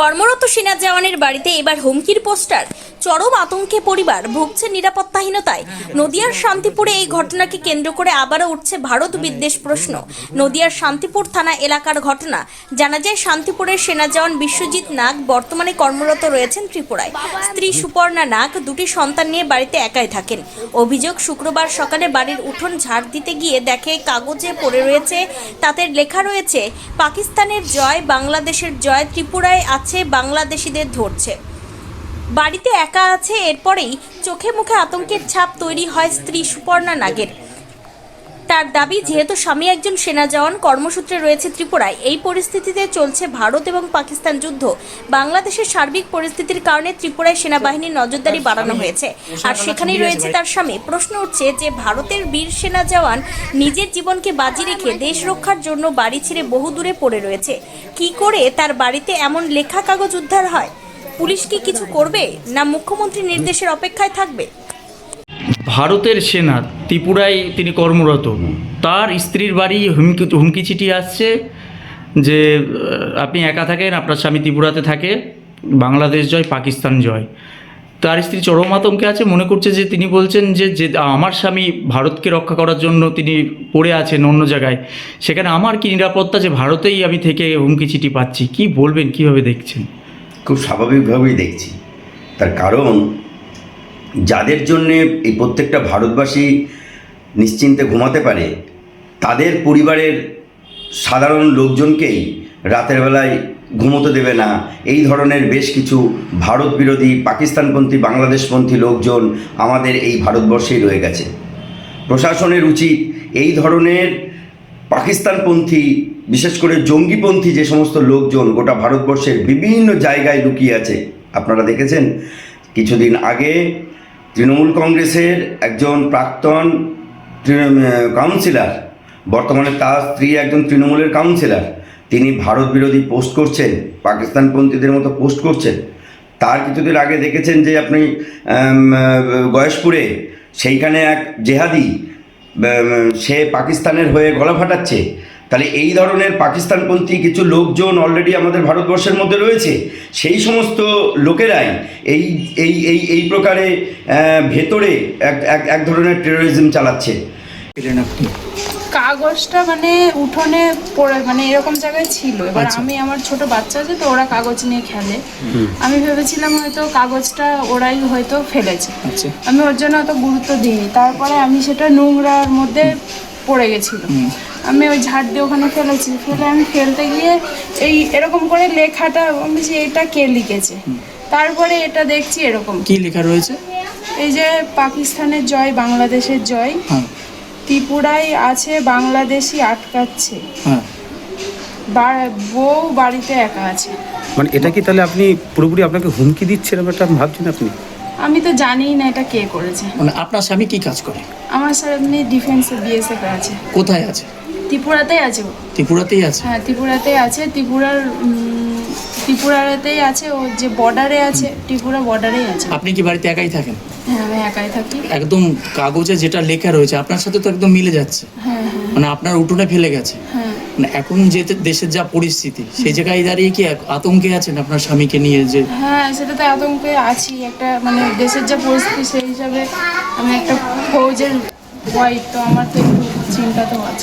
কর্মরত সেনা জওয়ানের বাড়িতে এবার হুমকির পোস্টার। চরম আতঙ্কে পরিবার ভুগছে নিরাপত্তাহীনতায়। নদিয়ার শান্তিপুরে এই ঘটনাকে কেন্দ্র করে আবারও উঠছে ভারত বিদ্বেষ প্রশ্ন। নদিয়ার শান্তিপুর থানা এলাকার ঘটনা। জানা যায়, শান্তিপুরের সেনা জওয়ান বিশ্বজিৎ নাগ বর্তমানে কর্মরত রয়েছেন ত্রিপুরায়। স্ত্রী সুপর্ণা নাগ দুটি সন্তান নিয়ে বাড়িতে একাই থাকেন। অভিযোগ, শুক্রবার সকালে বাড়ির উঠোন ঝাড় দিতে গিয়ে দেখে কাগজে পড়ে রয়েছে, তাতে লেখা রয়েছে, পাকিস্তানের জয়, বাংলাদেশের জয়, ত্রিপুরায় আছে বাংলাদেশিদের ধরছে। বাড়িতে একা আছে, এরপরেই চোখে মুখে আতঙ্কের ছাপ তৈরি হয় স্ত্রী সুপর্ণা নাগের। তার দাবি যেহেতু স্বামী একজন সেনা জওয়ান কর্মসূত্রে রয়েছে ত্রিপুরায়। এই পরিস্থিতিতে চলছে ভারত এবং পাকিস্তান যুদ্ধ। বাংলাদেশের সার্বিক পরিস্থিতির কারণে ত্রিপুরায় সেনাবাহিনীর নজরদারি বাড়ানো হয়েছে। আর সেখানেই রয়েছে তার স্বামী। প্রশ্ন উঠছে যে ভারতের বীর সেনা জওয়ান নিজের জীবনকে বাজি রেখে দেশ রক্ষার জন্য বাড়ি ছেড়ে বহু দূরে পড়ে রয়েছে। কি করে তার বাড়িতে এমন লেখা কাগজ উদ্ধার হয়? পুলিশ কি কিছু করবে? না মুখ্যমন্ত্রীর নির্দেশের অপেক্ষায় থাকবে? ভারতের সেনা ত্রিপুরায় তিনি কর্মরত। তার স্ত্রীর বাড়ি হুমকি হুমকি চিঠি আসছে যে আপনি একা থাকেন আপনার স্বামী ত্রিপুরাতে থাকে বাংলাদেশ জয় পাকিস্তান জয়। তার স্ত্রী চরম আতঙ্কে আছে মনে করছে যে তিনি বলছেন যে যে আমার স্বামী ভারতকে রক্ষা করার জন্য তিনি পড়ে আছেন অন্য জায়গায়। সেখানে আমার কি নিরাপত্তা যে ভারতেই আমি থেকে হুমকি চিঠি পাচ্ছি? কি বলবেন? কীভাবে দেখছেন? খুব স্বাভাবিকভাবেই দেখছি। তার কারণ যাদের জন্যে এই প্রত্যেকটা ভারতবাসী নিশ্চিন্তে ঘুমাতে পারে, তাদের পরিবারের সাধারণ লোকজনকেই রাতের বেলায় ঘুমোতে দেবে না। এই ধরনের বেশ কিছু ভারত বিরোধী পাকিস্তানপন্থী, বাংলাদেশপন্থী লোকজন আমাদের এই ভারতবর্ষেই রয়ে গেছে। প্রশাসনের উচিত এই ধরনের পাকিস্তানপন্থী, বিশেষ করে জঙ্গিপন্থী যে সমস্ত লোকজন গোটা ভারতবর্ষের বিভিন্ন জায়গায় লুকিয়ে আছে। আপনারা দেখেছেন, কিছুদিন আগে তৃণমূল কংগ্রেসের একজন প্রাক্তন কাউন্সিলর, বর্তমানে তার স্ত্রী একজন তৃণমূলের কাউন্সিলর। তিনি ভারত বিরোধী পোস্ট করছেন, পাকিস্তানপন্থীদের মতো পোস্ট করছেন। তার কিছুদিন আগে দেখেছেন যে আপনি গয়েশপুরে সেইখানে এক জেহাদি সে পাকিস্তানের হয়ে গলা ফাটাচ্ছে। তাহলে এই ধরনের পাকিস্তানপন্থী কিছু লোকজন অলরেডি আমাদের ভারতবর্ষের মধ্যে রয়েছে। সেই সমস্ত লোকেরাই এই এই এই এই প্রকারে ভেতরে এক এক এক ধরনের টেরোরিজম চালাচ্ছে। কাগজটা মানে উঠোনে পড়ে মানে এরকম জায়গায় ছিল। এবার আচ্ছা। আমি আমার ছোট বাচ্চা আছে তো ওরা কাগজ নিয়ে খেলে। আমি ভেবেছিলাম হয়তো কাগজটা ওরাই হয়তো ফেলেছে। আচ্ছা। আমি ওর জন্য অত গুরুত্ব দিইনি। তারপরে আমি সেটা নোংরার মধ্যে পড়ে গেছিল। আমি ওই ঝাড় দিয়ে ওখানে ফেলেছি। ফেলে আমি ফেলতে গিয়ে এই এরকম করে লেখাটা আমি বলছি এটা কে লিখেছে? তারপরে এটা দেখছি এরকম। কি লেখা রয়েছে? এই যে পাকিস্তানের জয় বাংলাদেশের জয়। হ্যাঁ। ত্রিপুরায় আছে বাংলাদেশি আটকাচ্ছে। হ্যাঁ। বউ বাড়িতে একা আছে। মানে এটা কি তাহলে আপনি পুরোপুরি আপনাকে হুমকি দিচ্ছে এরকম একটা ভাবছেন আপনি? আমি তো জানিই না এটা কে করেছে। মানে আপনার স্বামী কি কাজ করে? আমার স্যার এমনি ডিফেন্সে বিএসএফ আছে। কোথায় আছে? ত্রিপুরাতেই আছে ও। ত্রিপুরাতেই আছে? হ্যাঁ ত্রিপুরাতেই আছে। ত্রিপুরার উম, ত্রিপুরাতেই আছে ও যে বর্ডারে আছে ত্রিপুরা বর্ডারেই আছে। আপনি কি বাড়িতে একাই থাকেন? হ্যাঁ আমি একাই থাকি। একদম কাগজে যেটা লেখা রয়েছে আপনার সাথে তো একদম মিলে যাচ্ছে। হ্যাঁ হ্যাঁ। মানে আপনার উঠোনে ফেলে গেছে। হ্যাঁ। মানে এখন যে দেশের যা পরিস্থিতি সেই জায়গায় দাঁড়িয়ে কি আতঙ্কে আছেন আপনার স্বামীকে নিয়ে যে হ্যাঁ সেটা তো আতঙ্কে আছি। একটা মানে দেশের যা পরিস্থিতি সেই হিসাবে আমি একটা ফৌজের ভয় তো আমার তো একটু চিন্তা তো আছে।